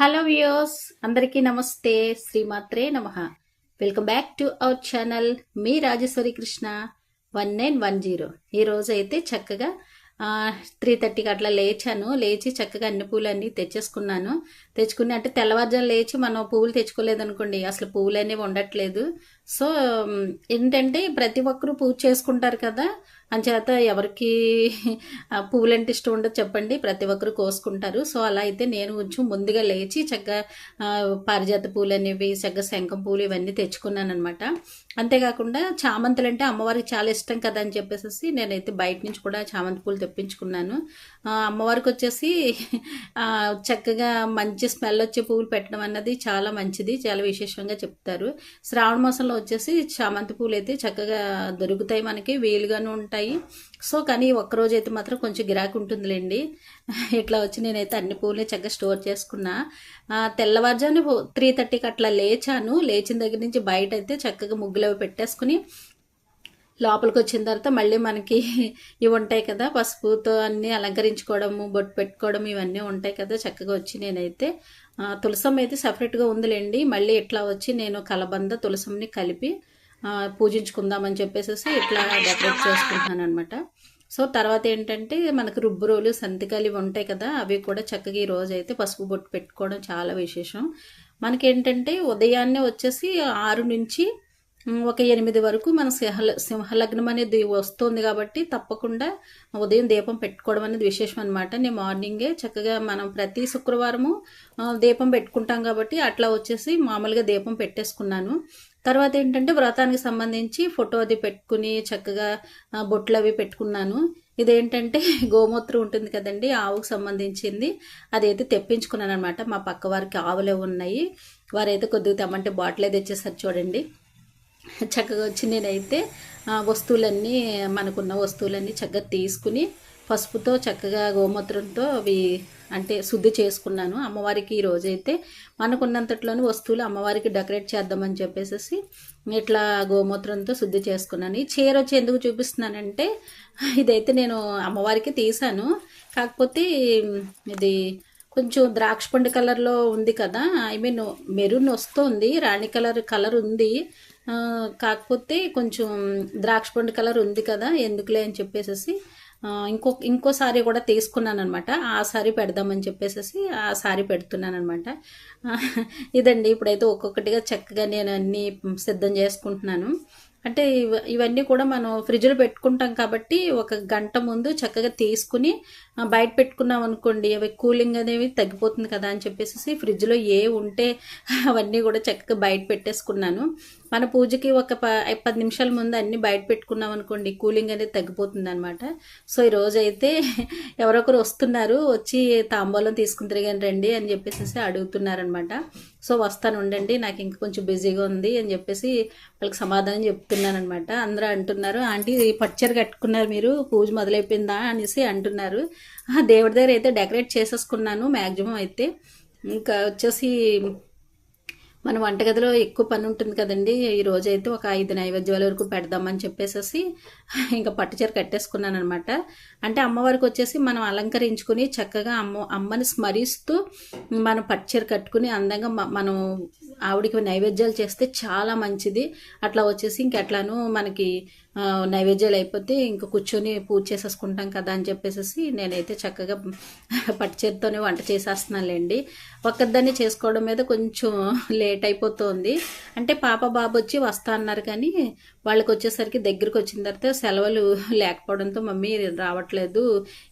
Hello views అందరికీ నమస్తే శ్రీమాత్రే నమ. Welcome back to our channel me Rajeswari Krishna one nine one zero ఈరోజు అయితే చక్కగా త్రీ థర్టీకి అట్లా లేచాను. లేచి చక్కగా అన్ని పూలు అన్నీ తెచ్చేసుకున్నాను. తెచ్చుకుని అంటే తెల్లవారుజాము లేచి మనం పువ్వులు తెచ్చుకోలేదు అనుకోండి అసలు పువ్వులు అనేవి ఉండట్లేదు సో ఏంటంటే ప్రతి ఒక్కరూ పూజ చేసుకుంటారు కదా అంచేత ఎవరికి పువ్వులంటే ఇష్టం ఉండదు చెప్పండి. ప్రతి ఒక్కరు కోసుకుంటారు. సో అలా అయితే నేను కొంచెం ముందుగా లేచి చక్కగా పారిజాత పూలు అనేవి చక్కగా శంఖం పూలు ఇవన్నీ తెచ్చుకున్నాను అనమాట అంతేకాకుండా చామంతులు అంటే అమ్మవారికి చాలా ఇష్టం కదా అని చెప్పేసి నేనైతే బయట నుంచి కూడా చామంతి పూలు తెప్పించుకున్నాను. అమ్మవారికి వచ్చేసి చక్కగా మంచి స్మెల్ వచ్చే పువ్వులు పెట్టడం అన్నది చాలా మంచిది చాలా విశేషంగా చెప్తారు. శ్రావణ మాసంలో వచ్చేసి చామంతి పూలు అయితే చక్కగా దొరుకుతాయి మనకి వీలుగానే ఉంటాయి. సో కానీ ఒక్కరోజు అయితే మాత్రం కొంచెం గిరాకు ఉంటుందిలేండి. ఇట్లా వచ్చి నేనైతే అన్ని పూలే చక్కగా స్టోర్ చేసుకున్నా. ఆ, తెల్లవారుజామున త్రీ థర్టీకి అట్లా లేచాను. లేచిన దగ్గర నుంచి బయట అయితే చక్కగా ముగ్గులు అవి పెట్టేసుకుని లోపలికి వచ్చిన తర్వాత మళ్ళీ మనకి ఇవి ఉంటాయి కదా పసుపుతో అన్నీ అలంకరించుకోవడము బొట్టు పెట్టుకోవడం ఇవన్నీ ఉంటాయి కదా చక్కగా వచ్చి నేనైతే తులసం అయితే సపరేట్గా ఉందిలేండి. మళ్ళీ ఇట్లా వచ్చి నేను కలబంద తులసంని కలిపి పూజించుకుందామని చెప్పేసి ఇట్లా డెకరేట్ చేసుకుంటున్నాను అనమాట సో తర్వాత ఏంటంటే మనకు రుబ్బురోలు సంతికాలు ఇవి ఉంటాయి కదా అవి కూడా చక్కగా ఈ రోజు అయితే పసుపు బొట్టు పెట్టుకోవడం చాలా విశేషం. మనకేంటంటే ఉదయాన్నే వచ్చేసి ఆరు నుంచి ఒక ఎనిమిది వరకు మన సింహ సింహలగ్నం అనేది వస్తుంది కాబట్టి తప్పకుండా ఉదయం దీపం పెట్టుకోవడం అనేది విశేషం అనమాట నేను మార్నింగే చక్కగా మనం ప్రతి శుక్రవారము దీపం పెట్టుకుంటాం కాబట్టి అట్లా వచ్చేసి మామూలుగా దీపం పెట్టేసుకున్నాను. తర్వాత ఏంటంటే వ్రతానికి సంబంధించి ఫోటో అది పెట్టుకుని చక్కగా బొట్లు అవి పెట్టుకున్నాను. ఇదేంటంటే గోమూత్రం ఉంటుంది కదండి ఆవుకు సంబంధించింది. అదైతే తెప్పించుకున్నాను అనమాట మా పక్క వారికి ఆవులే ఉన్నాయి. వారైతే కొద్దిగా తెమ్మంటే బాటిలే తెచ్చేసారు చూడండి. చక్కగా వచ్చి నేనైతే వస్తువులన్నీ మనకున్న వస్తువులన్నీ చక్కగా తీసుకుని పసుపుతో చక్కగా గోమూత్రంతో అవి అంటే శుద్ధి చేసుకున్నాను. అమ్మవారికి ఈ రోజైతే మనకున్నంతట్లోని వస్తువులు అమ్మవారికి డెకరేట్ చేద్దామని చెప్పేసి ఇట్లా గోమూత్రంతో శుద్ధి చేసుకున్నాను. ఈ చీర వచ్చి ఎందుకు చూపిస్తున్నానంటే ఇదైతే నేను అమ్మవారికి తీసాను కాకపోతే ఇది కొంచెం ద్రాక్ష పండు కలర్లో ఉంది కదా ఐ మీన్ మెరూన్ వస్తుంది రాణి కలర్ కలర్ ఉంది. కాకపోతే కొంచెం ద్రాక్ష పండు కలర్ ఉంది కదా ఎందుకులే అని చెప్పేసి ఇంకో ఇంకో సారీ కూడా తీసుకున్నాను అనమాట ఆ సారీ పెడదామని చెప్పేసి ఆ సారీ పెడుతున్నాను అనమాట ఇదండి ఇప్పుడైతే ఒక్కొక్కటిగా చక్కగా నేను అన్నీ సిద్ధం చేసుకుంటున్నాను. అంటే ఇవ- ఇవన్నీ కూడా మనం ఫ్రిడ్జ్లో పెట్టుకుంటాం కాబట్టి ఒక గంట ముందు చక్కగా తీసుకుని బయట పెట్టుకున్నాం అనుకోండి అవి కూలింగ్ అనేవి తగ్గిపోతుంది కదా అని చెప్పేసి ఫ్రిడ్జ్లో ఏ ఉంటే అవన్నీ కూడా చక్కగా బయట పెట్టేసుకున్నాను. మన పూజకి ఒక ప పది నిమిషాల ముందు అన్ని బయట పెట్టుకున్నాం అనుకోండి కూలింగ్ అనేది తగ్గిపోతుంది అనమాట సో ఈ అయితే ఎవరొకరు వస్తున్నారు వచ్చి తాంబూలం తీసుకుని తిరిగాను రండి అని చెప్పేసి అడుగుతున్నారనమాట సో వస్తాను ఉండండి నాకు ఇంకా కొంచెం బిజీగా ఉంది అని చెప్పేసి వాళ్ళకి సమాధానం చెప్తున్నాను అనమాట అందరూ అంటున్నారు ఆంటీ పచ్చర్ పచ్చరి కట్టుకున్నారు మీరు పూజ మొదలైపోయిందా? అనేసి అంటున్నారు. దేవుడి దగ్గర అయితే డెకరేట్ చేసేసుకున్నాను మ్యాక్సిమం అయితే. ఇంకా వచ్చేసి మన వంటగదిలో ఎక్కువ పని ఉంటుంది కదండి. ఈ రోజు అయితే ఒక ఐదు నైవేద్యాల వరకు పెడదామని చెప్పేసి ఇంకా పట్టుచీర కట్టేసుకున్నాను అనమాట అంటే అమ్మవారికి వచ్చేసి మనం అలంకరించుకుని చక్కగా అమ్మ అమ్మని స్మరిస్తూ మనం పట్టుచీర కట్టుకుని అందంగా మనం ఆవిడికి నైవేద్యాలు చేస్తే చాలా మంచిది. అట్లా వచ్చేసి ఇంకెట్లాను మనకి నైవేద్యాలు అయిపోతే ఇంకా కూర్చొని పూజ చేసేసుకుంటాం కదా అని చెప్పేసి నేనైతే చక్కగా పట్టుచేతితోనే వంట చేసేస్తున్నానులేండి. ఒక్కదాన్ని చేసుకోవడం మీద కొంచెం లేట్ అయిపోతుంది. అంటే పాప బాబు వచ్చి వస్తా అన్నారు కానీ వాళ్ళకి వచ్చేసరికి దగ్గరికి వచ్చిన తర్వాత సెలవులు లేకపోవడంతో మమ్మీ రావట్లేదు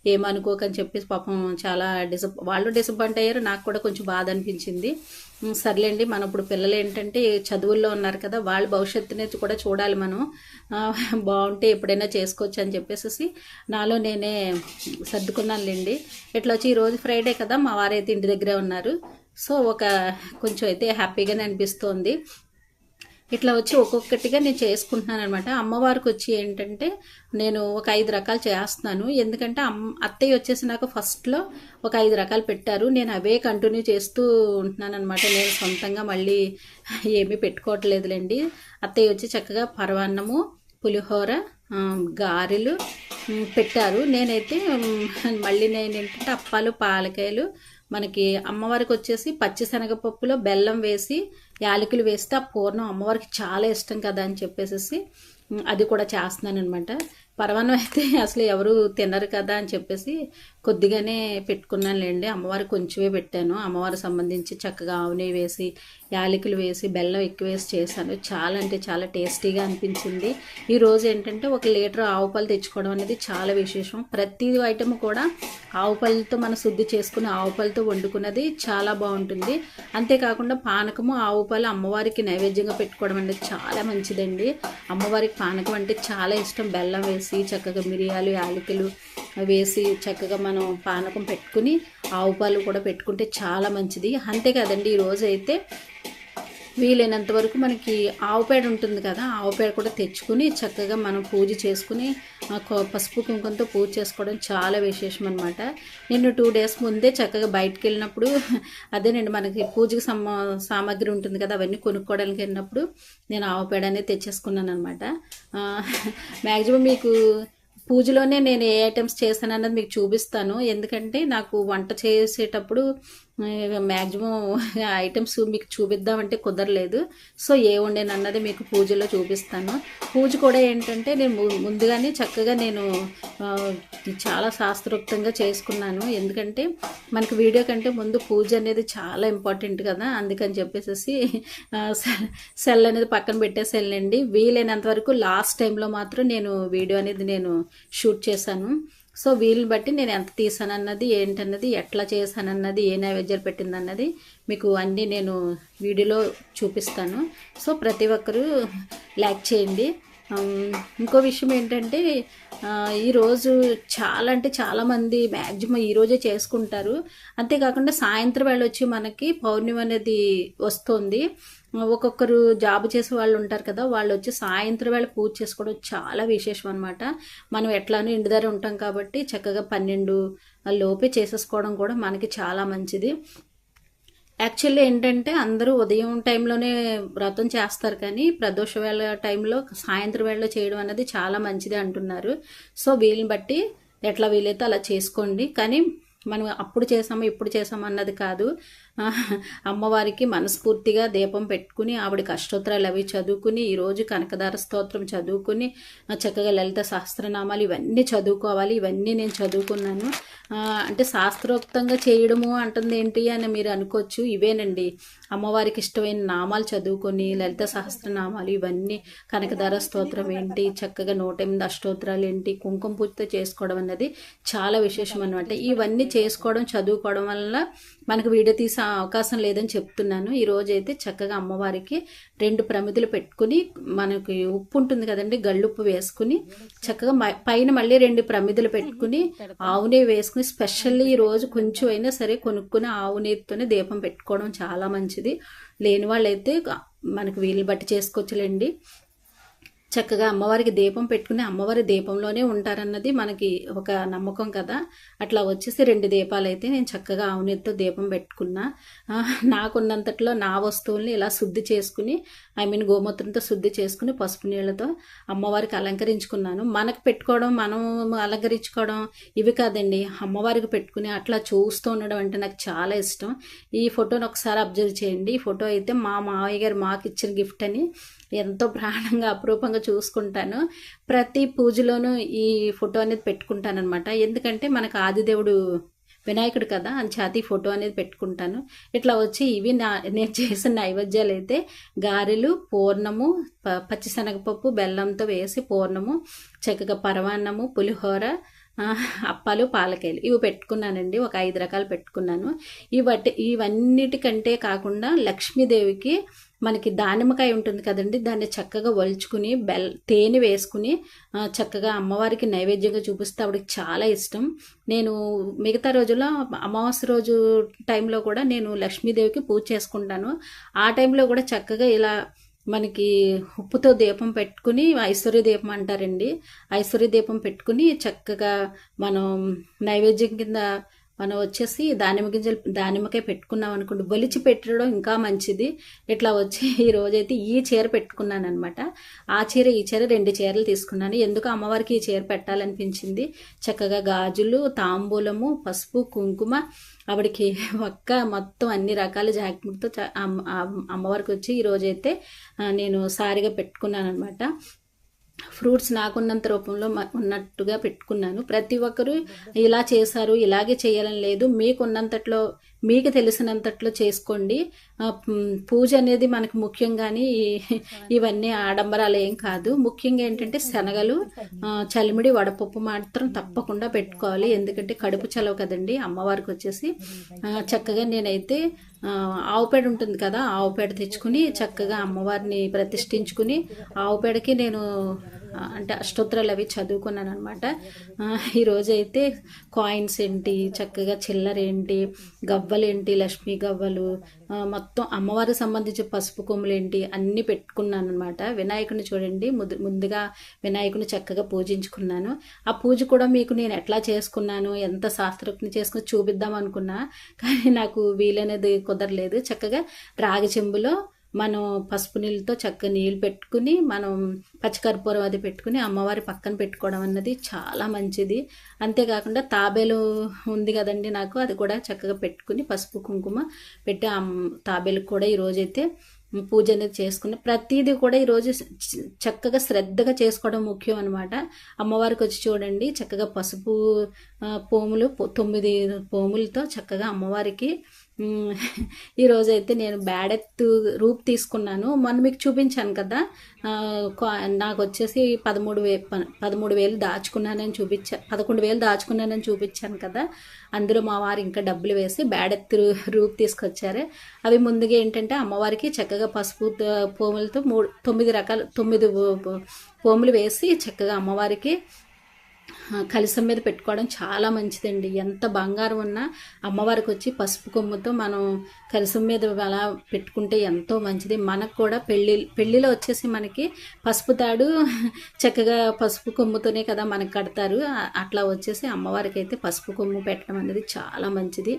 ఏమనుకోకని చెప్పేసి పాపం చాలా డిసప్ వాళ్ళు డిసప్పాయింట్ అయ్యారు. నాకు కూడా కొంచెం బాధ అనిపించింది. సర్లేండి మనం ఇప్పుడు పిల్లలు ఏంటంటే చదువుల్లో ఉన్నారు కదా వాళ్ళ భవిష్యత్తుని కూడా చూడాలి మనం. బాగుంటే ఎప్పుడైనా చేసుకోవచ్చు అని చెప్పేసి నాలో నేనే సర్దుకున్నానులేండి. ఇట్లా వచ్చి ఈరోజు ఫ్రైడే కదా మా వారైతే ఇంటి దగ్గరే ఉన్నారు. సో ఒక కొంచెం అయితే హ్యాపీగానే అనిపిస్తోంది. ఇట్లా వచ్చి ఒక్కొక్కటిగా నేను చేసుకుంటున్నాను అనమాట అమ్మవారికి వచ్చి ఏంటంటే నేను ఒక ఐదు రకాలు చేస్తున్నాను. ఎందుకంటే అమ్మ అత్తయ్య వచ్చేసి నాకు ఫస్ట్లో ఒక ఐదు రకాలు పెట్టారు. నేను అవే కంటిన్యూ చేస్తూ ఉంటున్నాను అనమాట నేను సొంతంగా మళ్ళీ ఏమీ పెట్టుకోవట్లేదులేండి. అత్తయ్య వచ్చి చక్కగా పరవాన్నము పులిహోర గారెలు పెట్టారు. నేనైతే మళ్ళీ నేను ఏంటంటే అప్పాలు పాలకాయలు మనకి అమ్మవారికి వచ్చేసి పచ్చిశనగపప్పులో బెల్లం వేసి యాలకులు వేస్తే ఆ పూర్ణం అమ్మవారికి చాలా ఇష్టం కదా అని చెప్పేసి అది కూడా చేస్తున్నాను అనమాట పరమాన్నం అయితే అసలు ఎవరు తినరు కదా అని చెప్పేసి కొద్దిగానే పెట్టుకున్నానులేండి. అమ్మవారికి కొంచెమే పెట్టాను. అమ్మవారికి సంబంధించి చక్కగా ఆవుని వేసి యాలకులు వేసి బెల్లం ఎక్కువ వేసి చేశాను. చాలా అంటే చాలా టేస్టీగా అనిపించింది. ఈరోజు ఏంటంటే ఒక లీటర్ ఆవు పాలు తెచ్చుకోవడం అనేది చాలా విశేషం. ప్రతి ఐటెం కూడా ఆవు పాలతో మనం శుద్ధి చేసుకుని ఆవు పాలతో వండుకున్నది చాలా బాగుంటుంది. అంతేకాకుండా పానకము ఆవు పాలు అమ్మవారికి నైవేద్యంగా పెట్టుకోవడం అనేది చాలా మంచిదండి. అమ్మవారికి పానకం అంటే చాలా ఇష్టం. బెల్లం వేసి చక్కగా మిరియాలు యాలకులు వేసి చక్కగా మనం పానకం పెట్టుకుని ఆవు పాలు కూడా పెట్టుకుంటే చాలా మంచిది. అంతే కదండి ఈ అయితే వీలైనంత వరకు మనకి ఆవు పేడ ఉంటుంది కదా ఆవు పేడ కూడా తెచ్చుకుని చక్కగా మనం పూజ చేసుకుని పసుపు కుంకుమతో పూజ చేసుకోవడం చాలా విశేషం అనమాట నేను టూ డేస్ ముందే చక్కగా బయటకు వెళ్ళినప్పుడు అదేనండి మనకి పూజకి సమ సామాగ్రి ఉంటుంది కదా అవన్నీ కొనుక్కోవడానికి వెళ్ళినప్పుడు నేను ఆవు పేడ అనేది తెచ్చేసుకున్నాను అనమాట మ్యాక్సిమం మీకు పూజలోనే నేను ఏ ఐటమ్స్ చేశాను అన్నది మీకు చూపిస్తాను. ఎందుకంటే నాకు వంట చేసేటప్పుడు మ్యాక్సిమం ఐటమ్స్ మీకు చూపిద్దామంటే కుదరలేదు. సో ఏ వండాను అన్నది మీకు పూజలో చూపిస్తాను. పూజ కూడా ఏంటంటే నేను ము- ముందుగానే చక్కగా నేను చాలా శాస్త్రోక్తంగా చేసుకున్నాను. ఎందుకంటే మనకి వీడియో కంటే ముందు పూజ అనేది చాలా ఇంపార్టెంట్ కదా. అందుకని చెప్పేసి సెల్- సెల్ అనేది పక్కన పెట్టేసి వీలైనంత వరకు లాస్ట్ టైంలో మాత్రం నేను వీడియో అనేది నేను షూట్ చేశాను. సో వీలుని బట్టి నేను ఎంత తీసానన్నది ఏంటన్నది ఎట్లా చేశానన్నది ఏ నైవేద్యాలు పెట్టిందన్నది మీకు అన్నీ నేను వీడియోలో చూపిస్తాను. సో ప్రతి ఒక్కరూ లైక్ చేయండి. ఇంకో విషయం ఏంటంటే ఈరోజు చాలా అంటే చాలామంది మ్యాక్సిమం ఈరోజే చేసుకుంటారు. అంతేకాకుండా సాయంత్రం వేళ వచ్చి మనకి పౌర్ణమి అనేది వస్తుంది. ఒక్కొక్కరు జాబ్ చేసే వాళ్ళు ఉంటారు కదా వాళ్ళు వచ్చి సాయంత్రం వేళ పూజ చేసుకోవడం చాలా విశేషం అనమాట మనం ఎట్లానో ఇంటి దగ్గర ఉంటాం కాబట్టి చక్కగా పన్నెండు లోపే చేసేసుకోవడం కూడా మనకి చాలా మంచిది. యాక్చువల్లీ ఏంటంటే అందరూ ఉదయం టైంలోనే వ్రతం చేస్తారు కానీ ప్రదోష వేళ టైంలో సాయంత్రం వేళలో చేయడం అనేది చాలా మంచిది అంటున్నారు. సో వీళ్ళని బట్టి ఎట్లా వీలైతే అలా చేసుకోండి. కానీ మనం అప్పుడు చేసాము ఇప్పుడు చేసాము అన్నది కాదు. అమ్మవారికి మనస్ఫూర్తిగా దీపం పెట్టుకుని ఆవిడకి కష్టోత్తరాలు అవి చదువుకుని ఈరోజు కనకదార స్తోత్రం చదువుకుని చక్కగా లలిత సహస్రనామాలు ఇవన్నీ చదువుకోవాలి ఇవన్నీ నేను చదువుకున్నాను. అంటే శాస్త్రోక్తంగా చేయడము అంటుంది ఏంటి అని మీరు అనుకోవచ్చు ఇవేనండి. అమ్మవారికి ఇష్టమైన నామాలు చదువుకొని లలిత సహస్రనామాలు ఇవన్నీ కనకదార స్తోత్రం ఏంటి చక్కగా నూట ఎనిమిది అష్టోత్తరాలు ఏంటి కుంకుమ పూజతో చేసుకోవడం అన్నది చాలా విశేషం అనమాట ఇవన్నీ చేసుకోవడం చదువుకోవడం వల్ల మనకు వీడియో తీసే అవకాశం లేదని చెప్తున్నాను. ఈరోజు అయితే చక్కగా అమ్మవారికి రెండు ప్రమిదలు పెట్టుకుని మనకి ఉప్పు ఉంటుంది కదండి గళ్ళుప్పు వేసుకుని చక్కగా పైన మళ్ళీ రెండు ప్రమిదలు పెట్టుకుని ఆవు నెయ్యి వేసుకుని స్పెషల్లీ ఈ రోజు కొంచెం అయినా సరే కొనుక్కుని ఆవు నెయ్యితోనే దీపం పెట్టుకోవడం చాలా మంచిది. లేని వాళ్ళైతే మనకు వీలు బట్టి చేసుకోవచ్చులేండి. చక్కగా అమ్మవారికి దీపం పెట్టుకుని అమ్మవారి దీపంలోనే ఉంటారన్నది మనకి ఒక నమ్మకం కదా. అట్లా వచ్చేసి రెండు దీపాలు అయితే నేను చక్కగా ఆవునెత్తో దీపం పెట్టుకున్నా. నాకున్నంతట్లో నా వస్తువుల్ని ఇలా శుద్ధి చేసుకుని ఐ మీన్ గోమూత్రంతో శుద్ధి చేసుకుని పసుపు నీళ్ళతో అమ్మవారికి అలంకరించుకున్నాను. మనకు పెట్టుకోవడం మనం అలంకరించుకోవడం ఇవి కాదండి. అమ్మవారికి పెట్టుకుని అట్లా చూస్తూ ఉండడం అంటే నాకు చాలా ఇష్టం. ఈ ఫోటోని ఒకసారి అబ్జర్వ్ చేయండి. ఈ ఫోటో అయితే మా మావయ్య గారు మాకు ఇచ్చిన గిఫ్ట్ అని. ఎంతో ప్రాణంగా అపురూపంగా చూసుకుంటాను. ప్రతి పూజలోనూ ఈ ఫోటో అనేది పెట్టుకుంటాను అనమాట ఎందుకంటే మనకు ఆదిదేవుడు వినాయకుడు కదా అని ఛాతీ ఫోటో అనేది పెట్టుకుంటాను. ఇట్లా వచ్చి ఇవి నా నేను చేసిన నైవేద్యాలు అయితే గారెలు పూర్ణము పచ్చిశనగపప్పు బెల్లంతో వేసి పూర్ణము చక్కగా పరవాన్నము పులిహోర అప్పాలు పాలకాయలు. ఇవి పెట్టుకున్నానండి. ఒక ఐదు రకాలు పెట్టుకున్నాను. ఇవటి ఇవన్నిటికంటే కాకుండా లక్ష్మీదేవికి మనకి దానిమ్మకాయ ఉంటుంది కదండి దాన్ని చక్కగా వలుచుకుని బెల్ తేనె వేసుకుని చక్కగా అమ్మవారికి నైవేద్యంగా చూపిస్తే ఆవిడకి చాలా ఇష్టం. నేను మిగతా రోజుల్లో అమావాస్య రోజు టైంలో కూడా నేను లక్ష్మీదేవికి పూజ చేసుకుంటాను. ఆ టైంలో కూడా చక్కగా ఇలా మనకి ఉప్పుతో దీపం పెట్టుకుని ఐశ్వర్య దీపం అంటారండి. ఐశ్వర్య దీపం పెట్టుకుని చక్కగా మనం నైవేద్యం కింద మనం వచ్చేసి దానిమ్మ గింజలు దానిమ్మకాయ పెట్టుకున్నాం అనుకోండి బలిచి పెట్టడం ఇంకా మంచిది. ఇట్లా వచ్చి ఈ రోజైతే ఈ చీర పెట్టుకున్నాను అనమాట ఆ చీర ఈ చీర రెండు చీరలు తీసుకున్నాను. ఎందుకు అమ్మవారికి ఈ చీర పెట్టాలనిపించింది? చక్కగా గాజులు తాంబూలము పసుపు కుంకుమ ఆవిడకి ఒక్క మొత్తం అన్ని రకాల జాకెట్తో అమ్మవారికి వచ్చి ఈ రోజైతే నేను సారిగా పెట్టుకున్నాను అనమాట ఫ్రూట్స్ నాకున్నంత రూపంలో ఉన్నట్టుగా పెట్టుకున్నాను. ప్రతి ఒక్కరూ ఇలా చేశారు ఇలాగే చేయాలని లేదు. మీకున్నంతట్లో మీకు తెలిసినంతట్లో చేసుకోండి. పూజ అనేది మనకు ముఖ్యం కానీ ఇవన్నీ ఆడంబరాలు ఏం కాదు. ముఖ్యంగా ఏంటంటే శనగలు చలిమిడి వడపప్పు మాత్రం తప్పకుండా పెట్టుకోవాలి. ఎందుకంటే కడుపు చలవు కదండి. అమ్మవారికి వచ్చేసి చక్కగా నేనైతే ఆవు పేడ ఉంటుంది కదా ఆవు పేడ తెచ్చుకుని చక్కగా అమ్మవారిని ప్రతిష్ఠించుకుని ఆవు పేడకి నేను అంటే అష్టోత్తరాలు అవి చదువుకున్నాను అనమాట ఈరోజు అయితే కాయిన్స్ ఏంటి చక్కగా చిల్లర ఏంటి గవ్వలు ఏంటి లక్ష్మీ గవ్వలు మొత్తం అమ్మవారికి సంబంధించి పసుపు కొమ్ములు ఏంటి అన్నీ పెట్టుకున్నాను అనమాట వినాయకుని చూడండి ముందుగా వినాయకుని చక్కగా పూజించుకున్నాను. ఆ పూజ కూడా మీకు నేను ఎట్లా చేసుకున్నాను ఎంత శాస్త్రజ్ఞ చేసుకుని చూపిద్దాం అనుకున్నా కానీ నాకు వీలనేది కుదరలేదు. చక్కగా రాగి చెంబులో మనం పసుపు నీళ్ళతో చక్కగా నీళ్ళు పెట్టుకుని మనం పచ్చికర్పూరం అది పెట్టుకుని అమ్మవారి పక్కన పెట్టుకోవడం అన్నది చాలా మంచిది. అంతేకాకుండా తాబేలు ఉంది కదండి నాకు అది కూడా చక్కగా పెట్టుకుని పసుపు కుంకుమ పెట్టి తాబేలకు కూడా ఈరోజైతే పూజ అనేది చేసుకుని ప్రతిదీ కూడా ఈరోజు చక్కగా శ్రద్ధగా చేసుకోవడం ముఖ్యం అనమాట అమ్మవారికి వచ్చి చూడండి చక్కగా పసుపు పోములు తొమ్మిది పోములతో చక్కగా అమ్మవారికి ఈరోజు అయితే నేను బ్యాడెత్ రూప్ తీసుకున్నాను. మొన్న మీకు చూపించాను కదా. నాకు వచ్చేసి పదమూడు వే పదమూడు వేలు దాచుకున్నానని చూపించా పదకొండు వేలు దాచుకున్నానని చూపించాను కదా. అందులో మా వారు ఇంకా డబ్బులు వేసి బ్యాడెత్ రూప్ తీసుకొచ్చారు. అవి ముందుగా ఏంటంటే అమ్మవారికి చక్కగా పసుపు పోములతో మూడు తొమ్మిది రకాల తొమ్మిది పోములు వేసి చక్కగా అమ్మవారికి కలిసం మీద పెట్టుకోవడం చాలా మంచిదండి. ఎంత బంగారం ఉన్నా అమ్మవారికి వచ్చి పసుపు కొమ్ముతో మనం కలిసం మీద అలా పెట్టుకుంటే ఎంతో మంచిది. మనకు కూడా పెళ్ళి పెళ్ళిలో వచ్చేసి మనకి పసుపు తాడు చక్కగా పసుపు కొమ్ముతోనే కదా మనకు కడతారు. అట్లా వచ్చేసి అమ్మవారికి అయితే పసుపు కొమ్ము పెట్టడం అనేది చాలా మంచిది.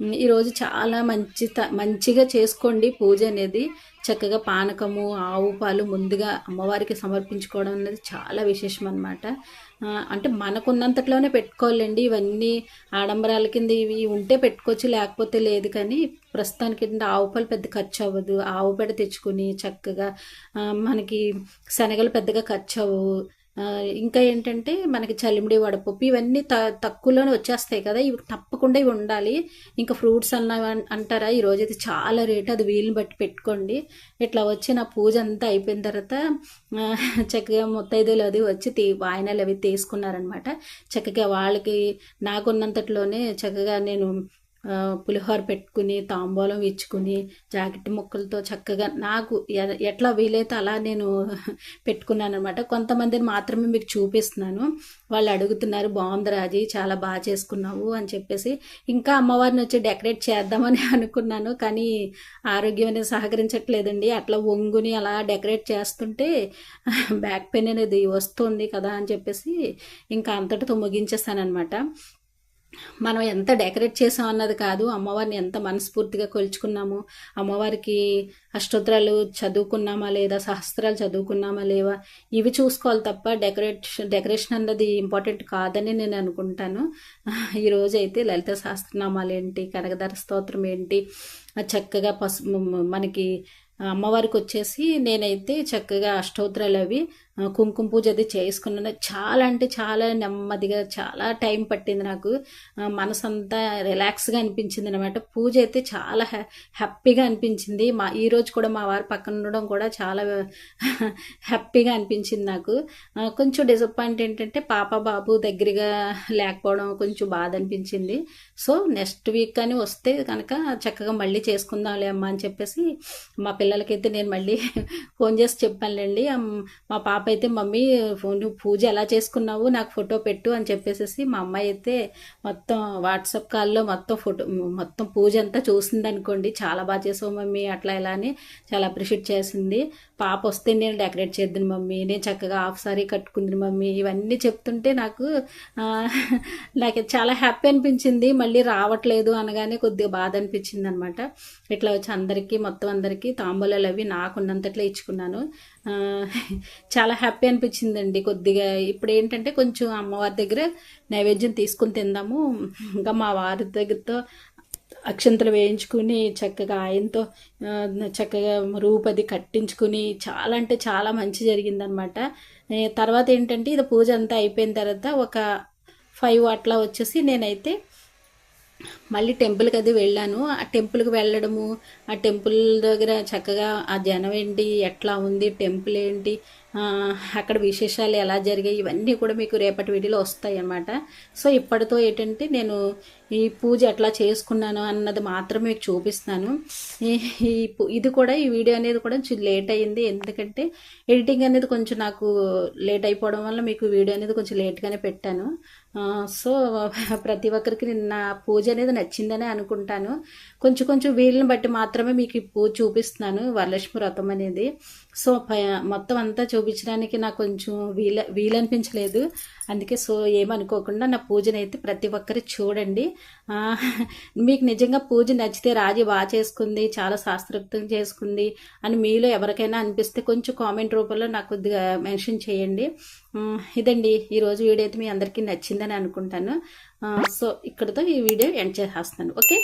ఈరోజు చాలా మంచి మంచిగా చేసుకోండి పూజ అనేది. చక్కగా పానకము ఆవు పాలు ముందుగా అమ్మవారికి సమర్పించుకోవడం అనేది చాలా విశేషం అనమాట అంటే మనకున్నంతట్లోనే పెట్టుకోవాలండి. ఇవన్నీ ఆడంబరాల కింద ఇవి ఉంటే పెట్టుకోవచ్చు లేకపోతే లేదు కానీ ప్రస్తుతానికి ఆవు పాలు పెద్ద ఖర్చు అవ్వదు. ఆవు పెడ తెచ్చుకుని చక్కగా మనకి శనగలు పెద్దగా ఖర్చు అవ్వవు. ఇంకా ఏంటంటే మనకి చలిమిడి వడపప్పు ఇవన్నీ త తక్కువలోనే వచ్చేస్తాయి కదా. ఇవి తప్పకుండా ఇవి ఉండాలి. ఇంకా ఫ్రూట్స్ అన్న అంటారా? ఈరోజు అయితే చాలా రేటు అది వీలుని బట్టి పెట్టుకోండి. ఇట్లా వచ్చి నా పూజ అంతా అయిపోయిన తర్వాత చక్కగా ముత్తైదులు అది వచ్చి తీ వాయినాలు అవి తీసుకున్నారనమాట. చక్కగా వాళ్ళకి నాకున్నంతట్లోనే చక్కగా నేను పులిహోర పెట్టుకుని తాంబూలం ఇచ్చుకుని జాకెట్ ముక్కలతో చక్కగా నాకు ఎట్లా వీలైతే అలా నేను పెట్టుకున్నాను అనమాట కొంతమందిని మాత్రమే మీకు చూపిస్తున్నాను. వాళ్ళు అడుగుతున్నారు బాగుంది రాజీ చాలా బాగా చేసుకున్నావు అని చెప్పేసి. ఇంకా అమ్మవారిని వచ్చి డెకరేట్ చేద్దామని అనుకున్నాను. కానీ ఆరోగ్యం అనేది సహకరించట్లేదండి. అట్లా వంగుని అలా డెకరేట్ చేస్తుంటే బ్యాక్ పెయిన్ అనేది వస్తుంది కదా అని చెప్పేసి ఇంకా అంతటితో ముగించేస్తాను అనమాట మనం ఎంత డెకరేట్ చేసాం అన్నది కాదు అమ్మవారిని ఎంత మనస్ఫూర్తిగా కొలుచుకున్నాము అమ్మవారికి అష్టోత్తరాలు చదువుకున్నామా లేదా సహస్రాలు చదువుకున్నామా లేవా ఇవి చూసుకోవాలి తప్ప డెకరేషన్ డెకరేషన్ అన్నది ఇంపార్టెంట్ కాదని నేను అనుకుంటాను. ఈరోజు అయితే లలిత సహస్రనామాలు ఏంటి కనకధర స్తోత్రం ఏంటి చక్కగా పసు మనకి అమ్మవారికి వచ్చేసి నేనైతే చక్కగా అష్టోత్తరాలు అవి కుంకుమ పూజ అది చేసుకున్నాను. చాలా అంటే చాలా నెమ్మదిగా చాలా టైం పట్టింది నాకు. మనసంతా రిలాక్స్గా అనిపించింది అనమాట పూజ అయితే చాలా హ్యాపీగా అనిపించింది. మా ఈరోజు కూడా మా వారు పక్కన ఉండడం కూడా చాలా హ్యాపీగా అనిపించింది నాకు. కొంచెం డిసప్పాయింట్ ఏంటంటే పాప బాబు దగ్గరగా లేకపోవడం కొంచెం బాధ అనిపించింది. సో నెక్స్ట్ వీక్ కానీ వస్తే కనుక చక్కగా మళ్ళీ చేసుకుందాంలే అమ్మ అని చెప్పేసి మా పిల్లలకైతే నేను మళ్ళీ ఫోన్ చేసి చెప్పానులేండి. మా పాప పాప అయితే మమ్మీ నువ్వు పూజ ఎలా చేసుకున్నావు? నాకు ఫోటో పెట్టు అని చెప్పేసి మా అమ్మాయి అయితే మొత్తం వాట్సాప్ కాల్లో మొత్తం ఫోటో మొత్తం పూజ అంతా చూసింది అనుకోండి చాలా బాగా చేసావు మమ్మీ అట్లా ఇలా అని చాలా అప్రిషియేట్ చేసింది. పాప వస్తే నేను డెకరేట్ చేద్దాను మమ్మీ నేను చక్కగా హాఫ్ సారీ కట్టుకుంది మమ్మీ ఇవన్నీ చెప్తుంటే నాకు నాకు చాలా హ్యాపీ అనిపించింది. మళ్ళీ రావట్లేదు అనగానే కొద్దిగా బాధ అనిపించింది అనమాట ఇట్లా వచ్చి అందరికీ మొత్తం అందరికీ తాంబూలాలు అవి నాకున్నంతట్లో ఇచ్చుకున్నాను. చాలా హ్యాపీ అనిపించిందండి. కొద్దిగా ఇప్పుడు ఏంటంటే కొంచెం అమ్మవారి దగ్గర నైవేద్యం తీసుకుని తిందాము. ఇంకా మా వారి దగ్గరతో అక్షంతలు వేయించుకుని చక్కగా ఆయనతో చక్కగా రూపది కట్టించుకుని చాలా అంటే చాలా మంచి జరిగిందనమాట తర్వాత ఏంటంటే ఇది పూజ అంతా అయిపోయిన తర్వాత ఒక ఫైవ్ అట్లా వచ్చేసి నేనైతే మళ్ళీ టెంపుల్కి అది వెళ్ళాను. ఆ టెంపుల్కి వెళ్ళడము ఆ టెంపుల్ దగ్గర చక్కగా ఆ జనం ఏంటి ఎట్లా ఉంది టెంపుల్ ఏంటి అక్కడ విశేషాలు ఎలా జరిగాయి ఇవన్నీ కూడా మీకు రేపటి వీడియోలో వస్తాయి అన్నమాట సో ఇప్పటితో ఏంటంటే నేను ఈ పూజ ఎట్లా చేసుకున్నాను అన్నది మాత్రమే మీకు చూపిస్తాను ఈ- ఈ ఇది కూడా ఈ వీడియో అనేది కూడా లేట్ అయ్యింది. ఎందుకంటే ఎడిటింగ్ అనేది కొంచెం నాకు లేట్ అయిపోవడం వల్ల మీకు వీడియో అనేది కొంచెం లేట్గానే పెట్టాను. సో ప్రతి ఒక్కరికి నిన్న పూజ అనేది నచ్చిందనే అనుకుంటాను. కొంచెం కొంచెం వీళ్ళని బట్టి మాత్రమే మీకు ఈ పూజ చూపిస్తున్నాను వరలక్ష్మి వ్రతం అనేది. సో ప- మొత్తం అంతా చూ చూపించడానికి నాకు కొంచెం వీల వీలనిపించలేదు. అందుకే సో ఏమనుకోకుండా నా పూజను అయితే ప్రతి ఒక్కరు చూడండి. మీకు నిజంగా పూజ నచ్చితే రాజు బాగా చేసుకుంది చాలా శాస్త్రోక్తం చేసుకుంది అని మీలో ఎవరికైనా అనిపిస్తే కొంచెం కామెంట్ రూపంలో నాకు కొద్దిగా మెన్షన్ చేయండి. ఇదండి. ఈరోజు వీడియో అయితే మీ అందరికీ నచ్చిందని అనుకుంటాను. సో ఇక్కడితో ఈ వీడియో ఎండ్ చేసేస్తాను. ఓకే?